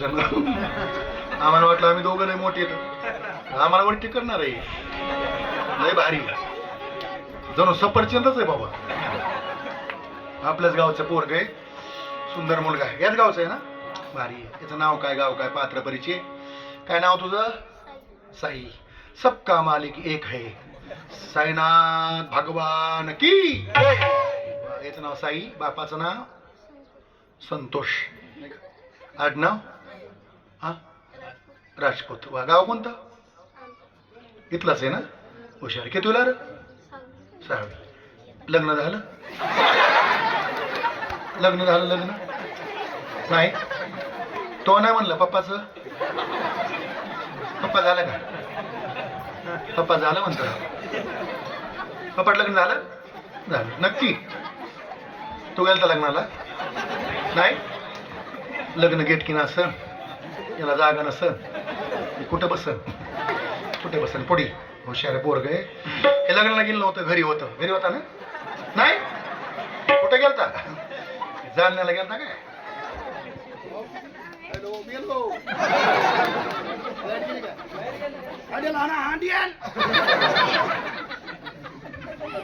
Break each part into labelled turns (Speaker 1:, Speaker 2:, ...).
Speaker 1: दिवसानं आम्हाला वाटलं आम्ही दोघं नाही मोठे आहेत. आम्हाला वरती करणार आहे लय भारी. जणू सफरचंदच आहे बाबा. आपल्याच गावचं पोरग आहे. सुंदर मुलगा आहे. याच गावचं आहे ना? भारी आहे. याचं नाव काय गाव काय? पात्र परिचय. काय नाव तुझं? साई. सबका मालिक एक है. साईनाथ भगवान की याचं नाव साई. बापाचं नाव? संतोष. आडनाव? हा? राजपूत. वा गाव कोणतं? इथलंच आहे ना? हुशार. किती तुला सहावी लग्न झालं? लग्न झालं लग्न? नाही? तो नाही म्हणलं पप्पाचं? पप्पा झालं का? पप्पा झालं म्हणतो. पप्पा लग्न झालं? झालं. नक्की? तू गेलता लग्नाला? नाही? लग्न गेट की असं? याला जागा नसन कुठं बसन कुठे बसन पुढी. हुशार पोर आहे. हे लग्नाला गेलं नव्हतं घरी होतं. घरी होता ना? नाही? कुठे गेलता? जालन्याला गेलता काय? हॅलो गेलो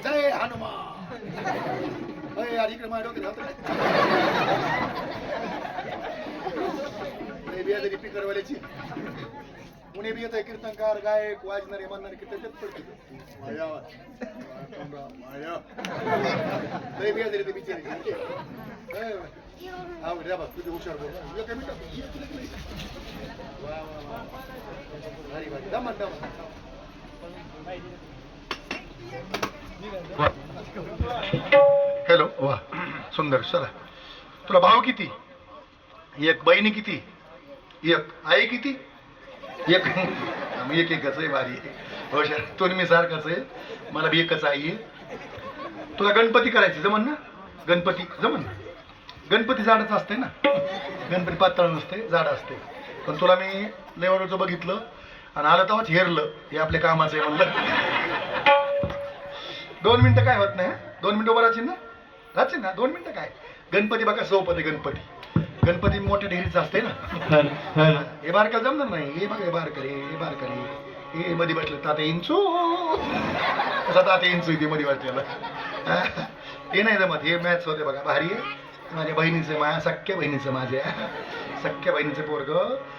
Speaker 2: जय हनुमान. अरे यार इकडे बिया तरी पिकरवाल्याची. पुणे बी येत कीर्तनकार गायक वाजणारे म्हणणारे कीर्तन तेच पडते माया. लय बिया तरी ते बिचारी. हा रे बा तुझे हुशार बोल. एक भारी भारी. दमन दमन
Speaker 1: हॅलो वा. सुंदर चला. तुला भाव किती? एक बहिणी किती? एक. आहे किती? एक. एक एकच आहे भारी हो शर तो मी सारखाच आहे. मला बी एकच आई आहे. तुला गणपती करायची जमन ना? गणपती जमन ना? गणपती झाडच असते ना? गणपती पातळ नसते झाड असते पण तुला मी लेवलचं बघितलं आणि आलं तेव्हाच हेरलं. हे आपल्या कामाचं आहे म्हणलं. दोन मिनटं काय होत नाही दोन मिनटं उभं राहशील ना? राहशील ना? दोन मिनटं काय? गणपती बघा सोपत आहे गणपती. गणपती मोठ्या ढेरीचं असते ना? हे बारकाला जमणार नाही. हे बघा हे बारकरे हे बारकरे हे मध्ये बसलं ताते इंचू. कसा ताते इंचू इथे मध्ये बसलेला? हे. नाही जमत. हे मॅच होते बघा भारी. माझ्या बहिणीचं माझ्या सख्या बहिणीचं माझ्या. सख्या बहिणीचं पोरग.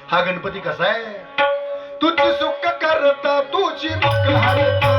Speaker 1: हा गणपती कसा आहे? तुझी सुख करता तुझी दुःख हरता.